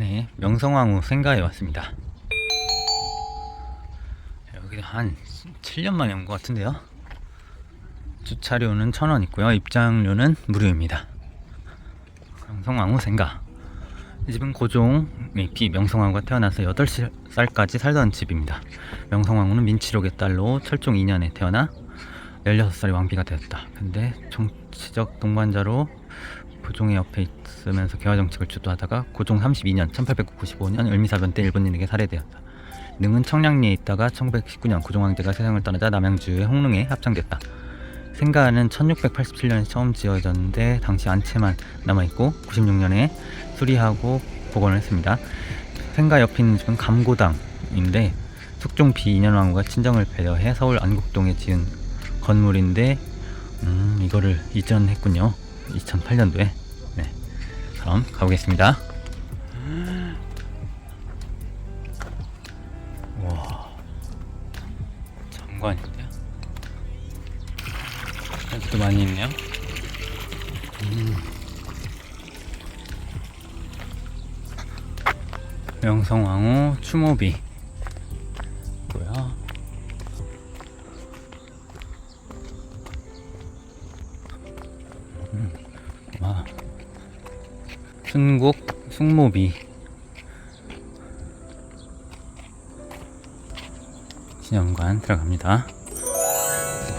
네, 명성황후 생가에 왔습니다. 여기 한 7년 만에 온 것 같은데요. 주차료는 1,000원 있고요. 입장료는 무료입니다. 명성황후 생가. 이 집은 고종의 비 명성황후가 태어나서 8살까지 살던 집입니다. 명성황후는 민치록의 딸로 철종 2년에 태어나 16살에 왕비가 되었다. 근데 정치적 동반자로 고종의 옆에 있으면서 개화 정책을 주도하다가 고종 32년 1895년 을미사변 때 일본인에게 살해되었다. 능은 청량리에 있다가 1919년 고종 황제가 세상을 떠나자 남양주의 홍릉에 합창됐다. 생가는 1687년에 처음 지어졌는데 당시 안채만 남아있고 96년에 수리하고 복원을 했습니다. 생가 옆에 있는 집은 감고당인데 숙종 비 인현왕후가 친정을 배려해 서울 안국동에 지은 건물인데 음, 이거를 이전했군요. 2008년도에. 네. 그럼 가보겠습니다. 와. 장관인데요. 여기도 많이 있네요. 음. 명성왕후 추모비. 순국 숙모비 신영관 들어갑니다.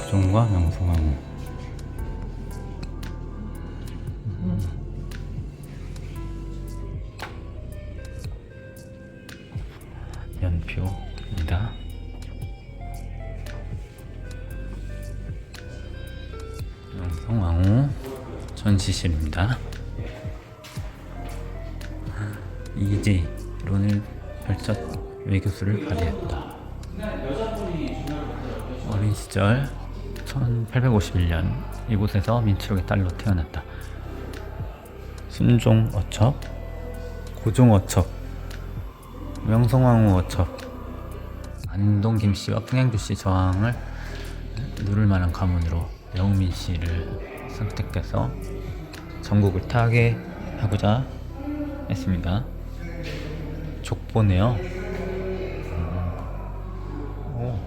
고종과 명성황후 연표입니다. 명성황후 전시실입니다. 이지론을 펼쳐 외교수를 발휘했다. 어린 시절 1851년 이곳에서 민치록의 딸로 태어났다. 순종 어첩, 고종 어첩, 명성황후 어첩, 안동 김씨와 풍양주 씨 저항을 누를 만한 가문으로 영민 씨를 선택해서 전국을 타개하고자 했습니다. 족보네요. 음. 오.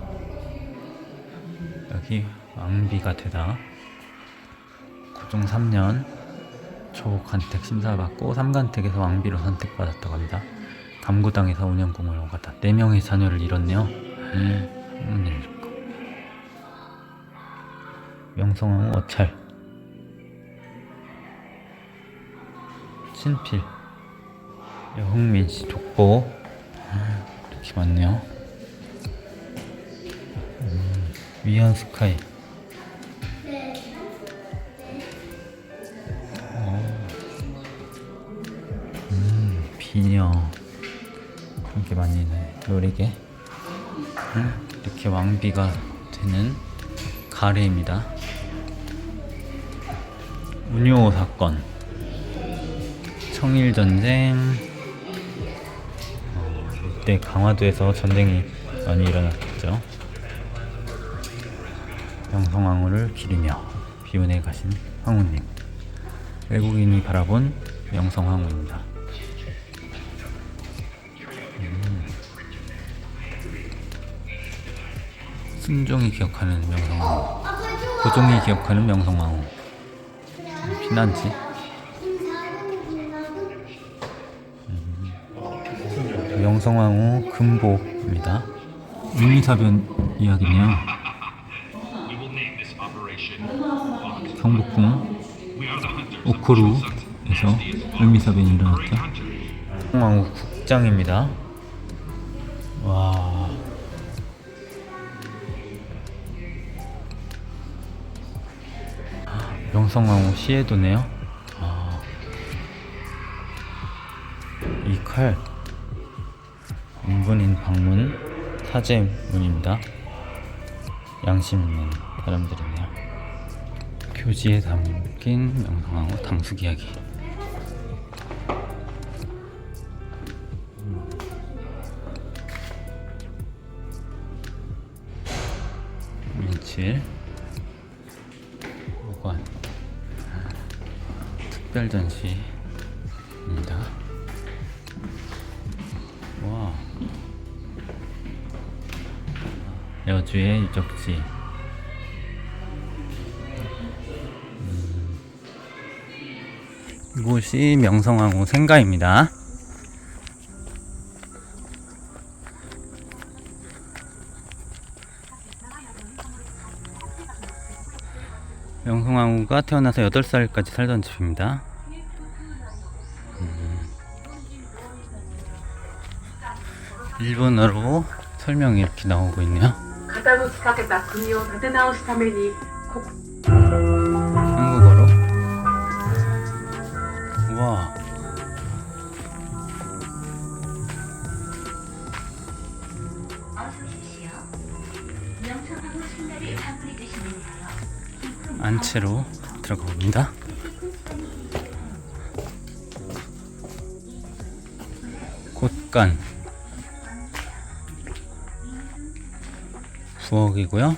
여기 왕비가 되다. 고종 3년 초간택 심사받고 삼간택에서 왕비로 선택받았다고 합니다. 감고당에서 5년 공을 오갔다. 4명의 자녀를 잃었네요. 음, 음, 명성황후 어찰 친필 여흥민 씨 족보 이렇게 많네요. 음, 위안 스카이. 어. 음, 비녀. 이렇게 많이 음, 이렇게 왕비가 되는 가래입니다. 운요 사건. 청일 전쟁 어, 이때 강화도에서 전쟁이 많이 일어났죠. 명성황후를 기리며 비운에 가신 황후님. 외국인이 바라본 명성황후입니다. 음. 순종이 기억하는 명성황후. 고종이 기억하는 명성황후. 피난지 명성황후 금보입니다. 윤리사변 이야기네요. 경복궁 오코루에서 을미사변이 일어났죠. 명성황후 국장입니다. 와. 명성황후 시해도네요. 아. 이 칼. 인분인 방문 사제문입니다. 양심 있는 사람들이네요. 교지에 담긴 명성황후 당숙 이야기. 민칠 보관 특별 전시 여주의 유적지. 음. 이곳이 명성황후 생가입니다. 명성황후가 태어나서 8살까지 살던 집입니다. 음. 일본어로 설명이 이렇게 나오고 있네요. 傾きかけた国を立て直すためにこ 한국어로. 와. 안채로 들어가 봅니다. 곳간 부엌이고요.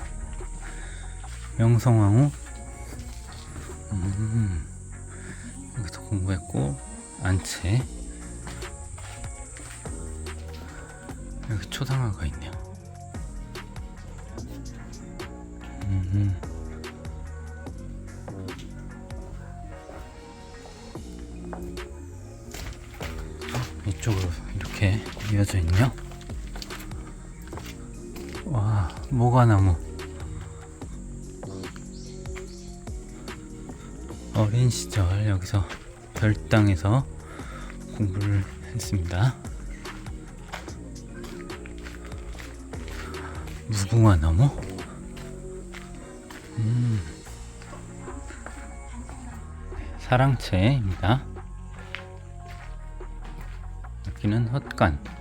명성황후 음, 여기서 공부했고 안채 여기 초상화가 있네요. 음, 이쪽으로 이렇게 이어져 있네요. 모과나무. 어린 시절 여기서 별당에서 공부를 했습니다. 무궁화 나무? 음. 사랑채입니다. 여기는 헛간.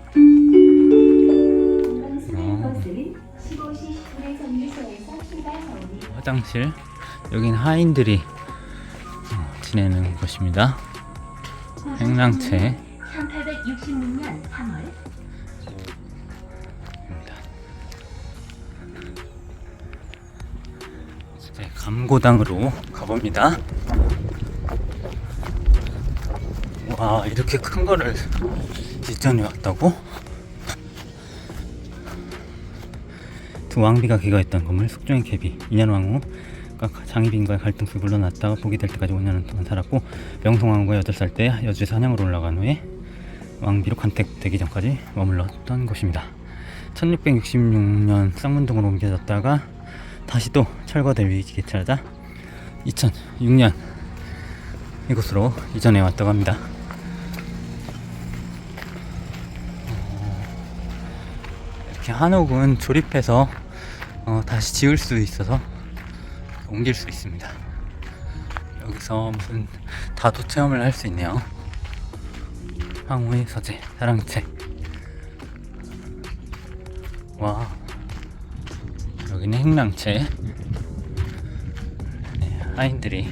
화장실. 여긴 하인들이 어, 지내는 곳입니다. 행랑채. 1866년 3월 입니다. 이제 감고당으로 가봅니다. 와 이렇게 큰 거를 뒷전에 왔다고? 두 왕비가 기거했던 건물 숙종의 계비 인현왕후가 장희빈과의 갈등 속에 물러났다가 복이 될 때까지 5년 동안 살았고 명성왕후가 8살 때 여주에 사냥으로 올라간 후에 왕비로 간택되기 전까지 머물렀던 곳입니다. 1666년 쌍문동으로 옮겨졌다가 다시 또 철거될 위기에 처하자 2006년 이곳으로 이전해 왔다고 합니다. 어, 이렇게 한옥은 조립해서 어, 다시 지을 수 있어서 옮길 수 있습니다. 여기서 무슨 다도 체험을 할 수 있네요. 황후의 서재 사랑채. 와 여기는 행랑채. 네, 하인들이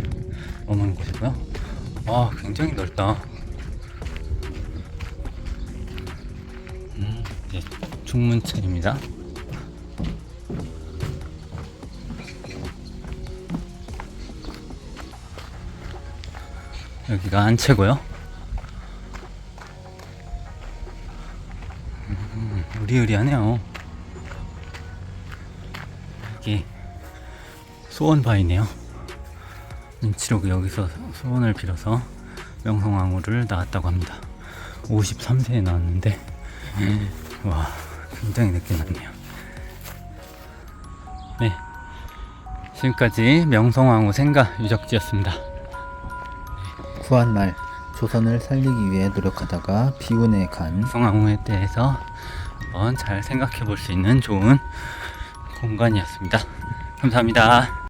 머무는 곳이고요. 와 굉장히 넓다. 음, 네, 중문채입니다 여기가 안채고요 의리의리하네요. 여기 소원바이네요. 인치로그 여기서 소원을 빌어서 명성황후를 낳았다고 합니다. 53세에 낳았는데 와 굉장히 늦게 낳네요. 네 지금까지 명성황후 생가 유적지였습니다. 구한 말 조선을 살리기 위해 노력하다가 비운에 간 명성황후에 대해서 한번 잘 생각해 볼 수 있는 좋은 공간이었습니다. 감사합니다.